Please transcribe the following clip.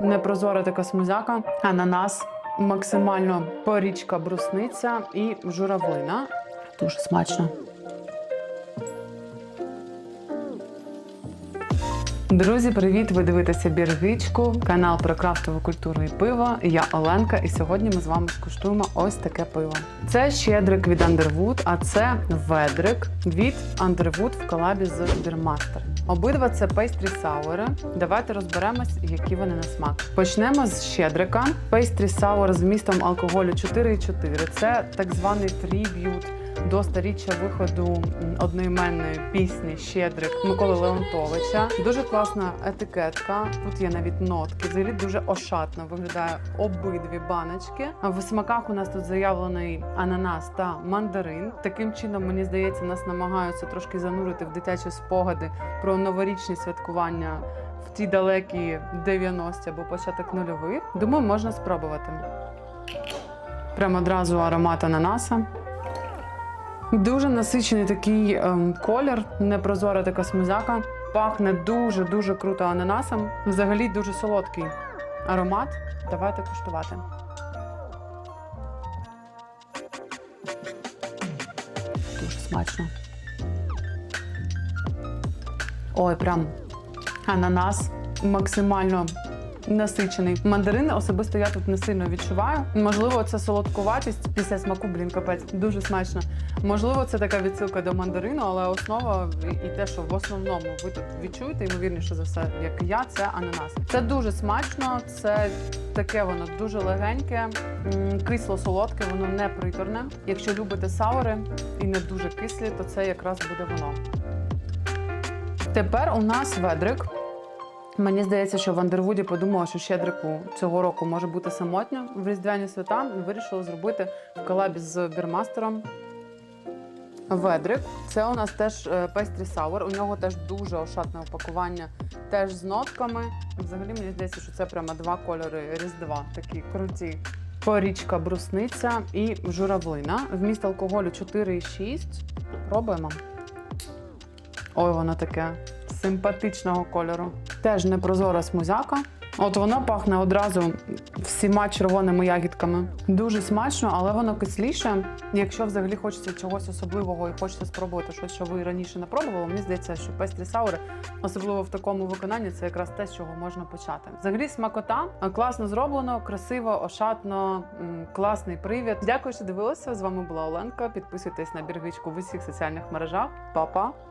непрозора така смузяка, ананас, максимально порічка брусниця і журавлина. Дуже смачно. Друзі, привіт! Ви дивитеся Біргичку, канал про крафтову культуру і пиво. Я Оленка, і сьогодні ми з вами скуштуємо ось таке пиво. Це щедрик від Underwood, а це ведрик від Underwood в колабі з Beermaster. Обидва це пейстрі сауери. Давайте розберемось, які вони на смак. Почнемо з щедрика. Пейстрі сауер з містом алкоголю 4,4. Це так званий тріб'ют до старіччя виходу одноіменної пісні Щедрик Миколи Леонтовича. Дуже класна етикетка. Тут є навіть нотки. Взагалі дуже ошатно виглядає обидві баночки. А В смаках у нас тут заявлений ананас та мандарин. Таким чином, мені здається, нас намагаються трошки занурити в дитячі спогади про новорічні святкування. В ті далекі 90-ті або початок нульових. Думаю, можна спробувати. Прямо одразу аромат ананаса. Дуже насичений такий ем, колір, непрозора така смузяка. Пахне дуже дуже круто ананасом. Взагалі дуже солодкий аромат. Давайте куштувати. Дуже смачно. Ой, прям ананас максимально насичений. Мандарини особисто я тут не сильно відчуваю. Можливо, це солодкуватість після смаку, блін, капець, дуже смачно. Можливо, це така відсилка до мандарину, але основа і те, що в основному ви тут відчуєте, ймовірніше за все, як я, це ананас. Це дуже смачно, це таке воно дуже легеньке, м, кисло-солодке, воно не приторне. Якщо любите саури і не дуже кислі, то це якраз буде воно. Тепер у нас ведрик. Мені здається, що в Андервуді подумали, що щедрику цього року може бути самотньо в різдвяні свята. і Вирішили зробити в колабі з бірмастером. Ведрик. Це у нас теж пестрі сауер. У нього теж дуже ошатне упакування, теж з нотками. Взагалі мені здається, що це прямо два кольори Різдва, такі круті. Порічка брусниця і журавлина. Вміст алкоголю 4,6. Пробуємо. Ой, воно таке симпатичного кольору. Теж непрозора смузяка. От воно пахне одразу всіма червоними ягідками. Дуже смачно, але воно кисліше. Якщо взагалі хочеться чогось особливого і хочеться спробувати щось, що ви раніше не пробували, мені здається, що пестрі саури, особливо в такому виконанні, це якраз те, з чого можна почати. Взагалі смакота класно зроблено, красиво, ошатно, класний привід. Дякую, що дивилися. З вами була Оленка. Підписуйтесь на біргичку в усіх соціальних мережах. Па-па!